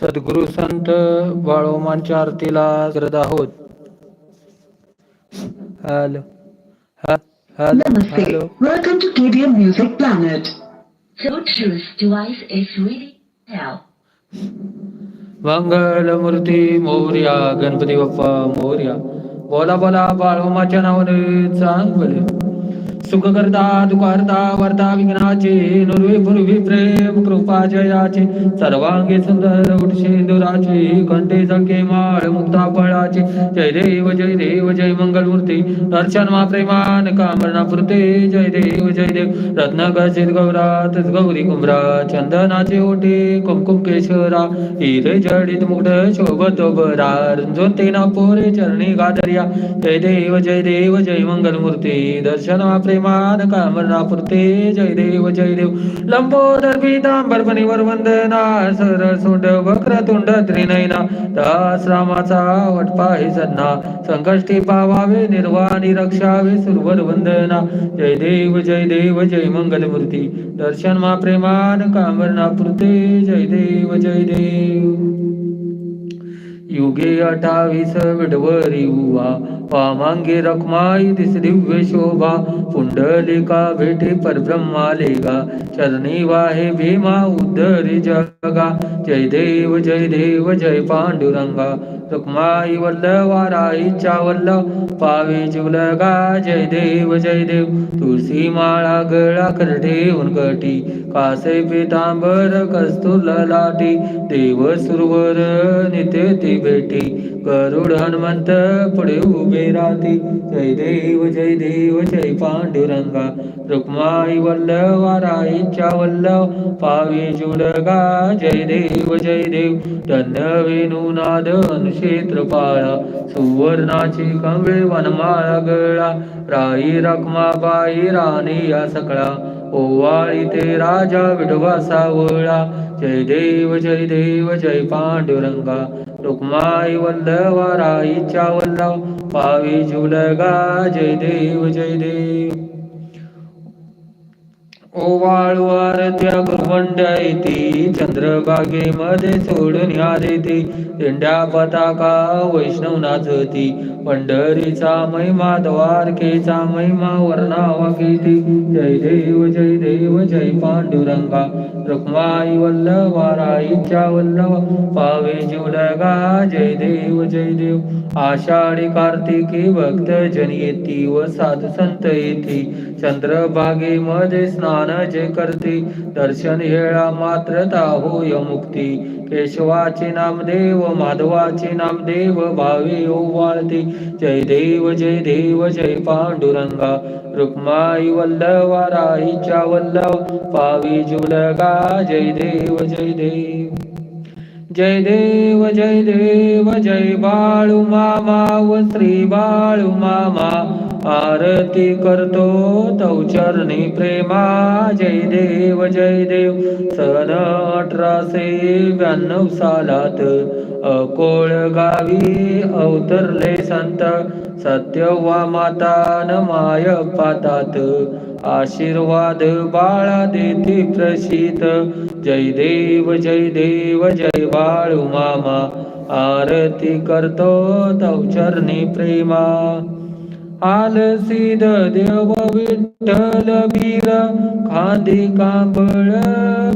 सद्गुरु संत बाळोमांच्या आरतीला करत आहोत hello hello Planet. Bluetooth device is ready now. मंगलमूर्ती मोर्या गणपती बाप्पा मोर्या. बोला बोला बाळोमाच्या नावाने चांगले सुख करता दुखारता वर्ता विघ्नाचे नुर्वे पूर्वी प्रेम कृपा जयाचे सर्वांगी सुंदर उठशे दुराचे कंठे जंके माळ मुक्ता फळाचे. जय देव जय देव जय मंगलमूर्ती दर्शन मा प्रेमान कामरणा पुरते. जय देव जय देव रत्न गजित गौरात गौरी कुंभरा चंदनाचे ओटे कुमकुम केशरा हिरे जडित मुकुट शोभत बरा रुंजून तेना पोरे चरणी गादर्या. जय देव जय देव जय मंगलमूर्ती दर्शन मा प्रेम प्रेमान कामरणा पुरते जय देव जय देव. लंबोदर पीतांबर पनिवर वंदना सर सोंड वक्रतुंड त्रिनयना दास रामाचा वटपाही सन्ना. संकष्टी पावावे निर्वाणी रक्षावे सुरवर वंदना. जय देव जय देव जय मंगलमूर्ती. दर्शन मा प्रेमान कामरणा पुरते जय देव जय देव. युगे अठावीस विडवरी उवा वामांगे रखमाई दिस दिव्य शोभा। पुंडलिका भेटे परब्रह्मालेगा चरणी वाहे भीमा उद्धरी जगा। जय देव जय देव जय पांडुरंगा। रुक्माई वल्लवाराईच्या वल्ल पावे जिवलगा जय देव जय देव तुळशी माळा गळा करडे उनकटी कासे पितांबर कस्तुल लाटी देव सुरवर नित्य ती भेटी। गरुड हनुमंत पुढे उभे राहती. जय देव जय देव जय पांडुरंगा. रुक्माई वल्लवा राईच्या वल्लव पावी जुलगा. जय देव जय देव धन्य वेणुनाद अनुक्षेत्र पाळा सुवर्णाची कमळे वनमाळा गळा. राई रखमा बाई राणी या सकळा. ओवाळी ते राजा विडवा सावळा जय देव जय देव जय पांडुरंगा. रुक्माई वल्लव राईच्या वल्लव पावी जुलगा जय देव जय देव। ओवाळू आरत्या गुरुवंड्या येते चंद्रभागेमध्ये सोडून आरेते दिंड्या पताका वैष्णव नाचती पंढरीचा महिमा द्वारकेचा महिमा वर्णावा घेते जय देव जय देव जय पांडुरंगा. रुक्माई वल्लवा राईच्या वल्लव पावे जुलगा जय देव जय देव. आषाढी कार्तिकी भक्त जन येती व साधू संत येती. चंद्रभागेमध्ये स्नान जे करती दर्शन हेळा मात्र होय मुक्ती केशवाचे नामदेव माधवाचे नामदेव भावे ओवाळते. जय देव जय देव जय पांडुरंगा. रुक्माई वल्लवा राईच्या वल्लव. पावी जुलगा जय देव जय देव. जय देव जय देव जय बाळू मामा व श्री बाळू मामा. आरती करतो तव चरणी प्रेमा. जय देव जय देव. सन अठराशे ब्याण्णव सालात अकोळ गावी अवतरले संत. सत्यवा माता न माय पातात. आशीर्वाद बाळा देते प्रसिद्ध. जय देव जय देव जय बाळू मामा. आरती करतो तव चरणी प्रेमा. आलसीद देव विठ्ठल बीर खांदी कांबळ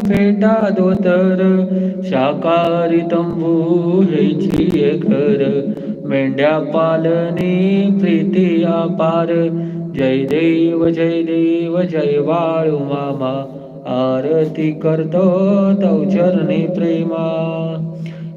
फेटा धोतर शाकाहारी तंबू हेची घर. मेंढ्या पालने प्रीती अपार जय देव जय देव जय वाळू मामा. आरती करतो तव चरणी प्रेमा.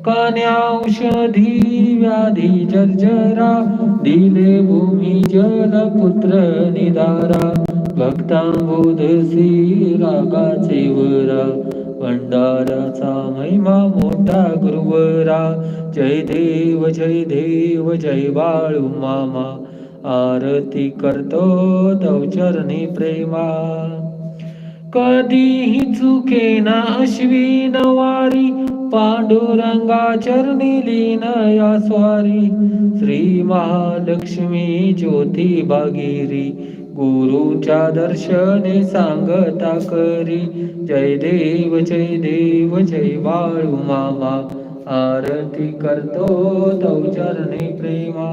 कन्याौषधी व्याधी जर्जरा. दिले भूमी जल पुत्र निदारा. भक्तांबोधसी रागाचे वरा. भंडाराचा महिमा मोठा गुरुवरा. जय देव जय देव जय बाळू मामा. आरती करतो तव चरणी प्रेमा. कधीही चुकेना अश्विन वारी पांडुरंगा चरणी लीन या स्वारी. श्री महालक्ष्मी ज्योती बागिरी. गुरुच्या दर्शने सांगता करी. जय देव जय देव जय बाळू मामा. आरती करतो तव चरणी प्रेमा.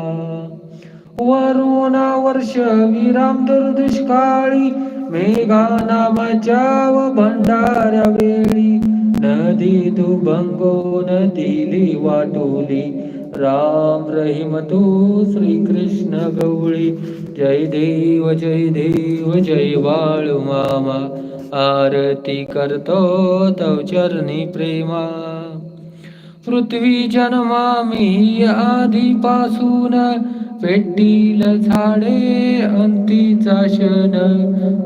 वरुणा वर्ष विराम दुर्दुष्काळी मेघा नामाच्या व भंडाऱ्या वेळी. नदी तू दुभंगो नदीली वाटोली राम रहीम तू श्री कृष्ण गवळी. जय देव जय देव जय बाळू मामा. आरती करतो तव चरणी प्रेमा. पृथ्वी जन्मामी आधीपासून पेटील झाडे अंतीचा क्षण.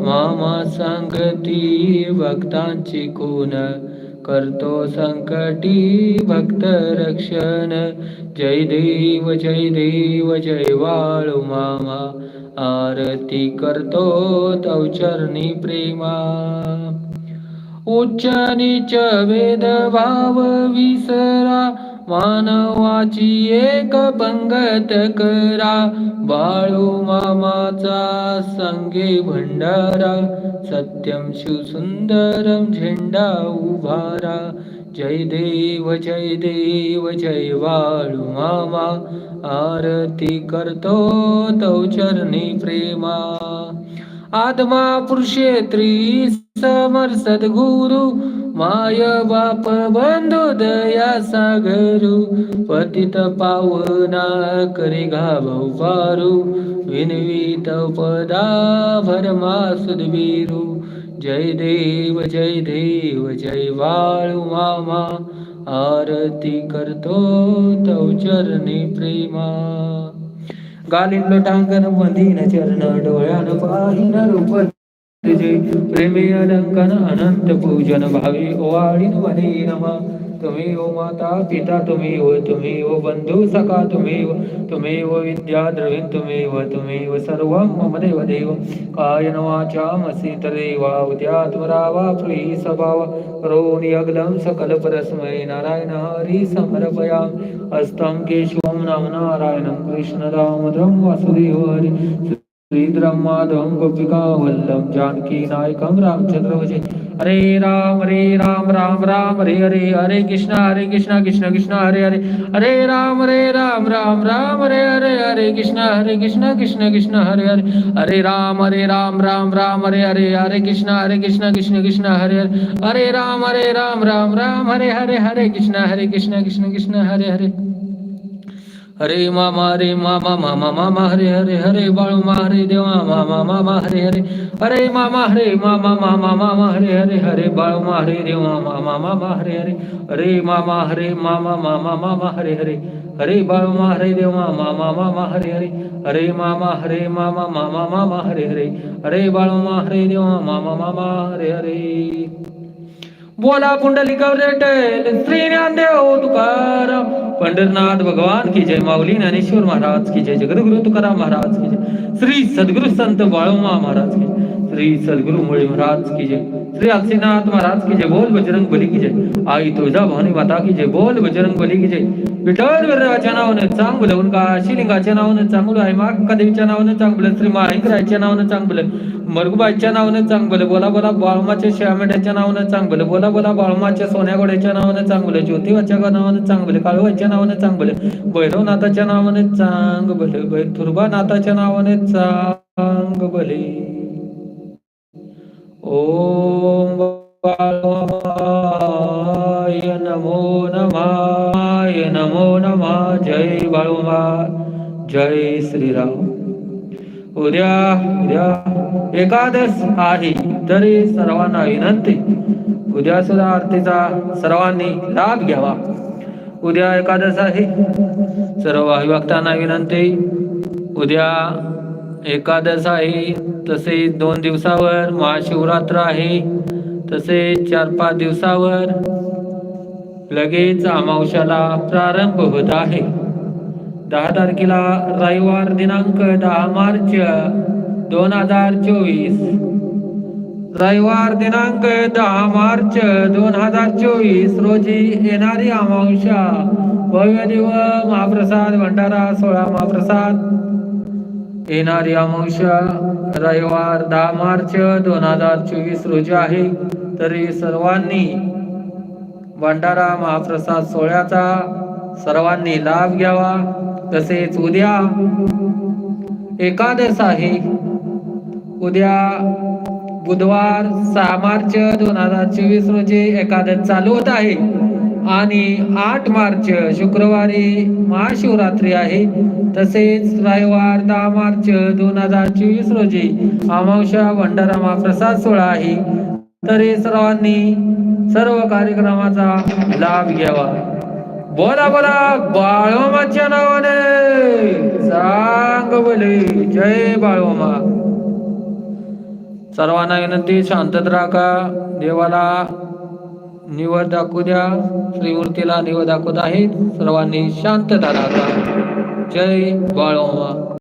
मामा सांगती भक्तांची कोण करतो संकटी भक्त रक्षण. जय देव जय देव जय वाळू मामा. आरती करतो तवचरणी प्रेमा. उच्च नीच वेद भाव विसरा. मानवाची एक पंगत करा. बाळू मामाचा संगे भंडारा. सत्यम सुंदरम झेंडा उभारा. जय देव जय देव जय बाळू मामा. आरती करतो तव चरणी प्रेमा. आत्मा पुरुषे त्रि समर सद्गुरु. माय बाप बंधु दया सागरू पतित पावना करी घाभव पारू विनवीत पदा भरमा सुदवीरू जय देव जय देव जय बाळू मामा आरती करतो तव चरणी प्रेमा. गालिन लोटांगण मदीन चरण डोळ्यान पाहिन रूप. प्रेमी अलंकन अनंत पूजन भावी ओवाळीन वने नमा. तुम्ही ओ माता पिता तुम्ही ओ तुम्ही ओ बंधू सखा तुम्ही ओ तुम्ही ओ विद्या द्रविण तुम्ही व तुम्ही व सर्व मम देव देव. कायन वाचा मसीत देवा उद्यात्मरावा प्रिय स्वभाव. करोनि अगलं सकल परस्मै नारायण हरी समर्पया हस्तं केशवं नाम नारायणं कृष्णदामोदरं वासुदेव हरि श्रीधरं माधवं गोपिका वल्लभ जानकी नायकं रामचंद्र भजे हरे राम हरे राम राम राम हरे हरे हरे कृष्णा हरे कृष्णा कृष्ण कृष्ण हरे हरे हरे राम हरे राम राम राम हरे हरे हरे कृष्णा हरे कृष्णा कृष्ण कृष्ण हरे हरे हरे राम हरे राम राम राम हरे हरे हरे कृष्णा हरे कृष्ण कृष्ण कृष्ण हरे हरे हरे राम हरे राम राम राम हरे हरे हरे कृष्णा हरे कृष्ण कृष्ण कृष्ण हरे हरे हरे मामा हरे मामा मामा मामा हरे हरे हरे बाळू मा हरे देवा मामा मामा हरे हरे हरे मामा हरे मामा मामा मामा हरे हरे हरे बाळू मा हरे देवा मामा मामा हरे हरे हरे मामा हरे मामा मामा मामा हरे हरे हरे बाळू मा हरे देवा मामा मामा हरे हरे हरे मामा हरे मामा मामा मामा हरे हरे हरे बाळू मा हरे देवा मामा मामा हरे हरे बोला पुंडलिकावर रेटेल श्री ज्ञानदेव तुकाराम. पंढरनाथ भगवान की जय माऊली ज्ञानेश्वर महाराज की जय जगद्गुरु तुकाराम महाराज की जय. श्री सद्गुरु संत बाळूमा महाराज की जय. श्री सद्गुरु मुळी महाराज की जय श्री अक्षयनाथ महाराज की जय बोल बजरंग बली की जय आई तुझा भवानी माता की जय बोल बजरंग बली की जय विठ्ठल विरराच्या नावानं चांगलं उनका शिलिंगाच्या नावानं चांगलं आहे माक्का देवीच्या नावानं चांगलं श्री माहिंकराच्या नावानं चांगलं मरगुबाईच्या नावानं चांगलं बोला बोला बाळमाच्या श्यामेट्याच्या नावानं चांगलं बोला बोला बाळमाच्या सोन्यागोड्याच्या नावाने नावानं चांगलं ज्योतिबाच्या नावानं चांगलं काळवाच्या नावानं चांगलं भैरवनाथाच्या नावानं चांगलं बै नाथाच्या नावानं चांगले ओम बाळमाय नमो नमाय नमो नमा। जय बाळुमा जय श्रीराम। उद्या उद्या एकादश आहे तरी सर्वांना विनंती उद्या सुद्धा आरतीचा सर्वांनी लाभ घ्यावा. उद्या एकादश आहे सर्व अभिभक्तांना विनंती उद्या एकादश आहे तसेच दोन दिवसावर महाशिवरात्र आहे तसेच चार पाच दिवसावर लगेच अमावश्याला प्रारंभ होत आहे. दहा तारखेला रविवार दिनांक दहा मार्च दोन हजार चोवीस. रविवार दिनांक दहा मार्च दोन हजार चोवीस रोजी येणारी अमावश्या भव्य दिव महाप्रसाद भंडारा सोळा महाप्रसाद. येणारी अमावस्या रविवार दहा मार्च दोन हजार चोवीस रोजी आहे. तरी सर्वांनी भंडारा महाप्रसाद सोहळ्याचा सर्वांनी लाभ घ्यावा. तसेच उद्या एकादश आहे उद्या बुधवार सहा मार्च दोन हजार चोवीस रोजी एकादश चालू होत आहे. आणि आठ मार्च शुक्रवारी महाशिवरात्री आहे. तसेच रविवार दहा मार्च दोन हजार चोवीस रोजी अमावश्या भंडारा महाप्रसाद सोहळा आहे. तरी सर्वांनी सर्व कार्यक्रमाचा लाभ घ्यावा. बोला बोला बाळोमाच्या नावाने सांग बोले. जय बाळोमा सर्वांना विनंती शांतत राखा. देवाला निवड दाखवू द्या. श्रीमूर्तीला निवड दाखवत आहेत. सर्वांनी शांत राखा जय बाळोमा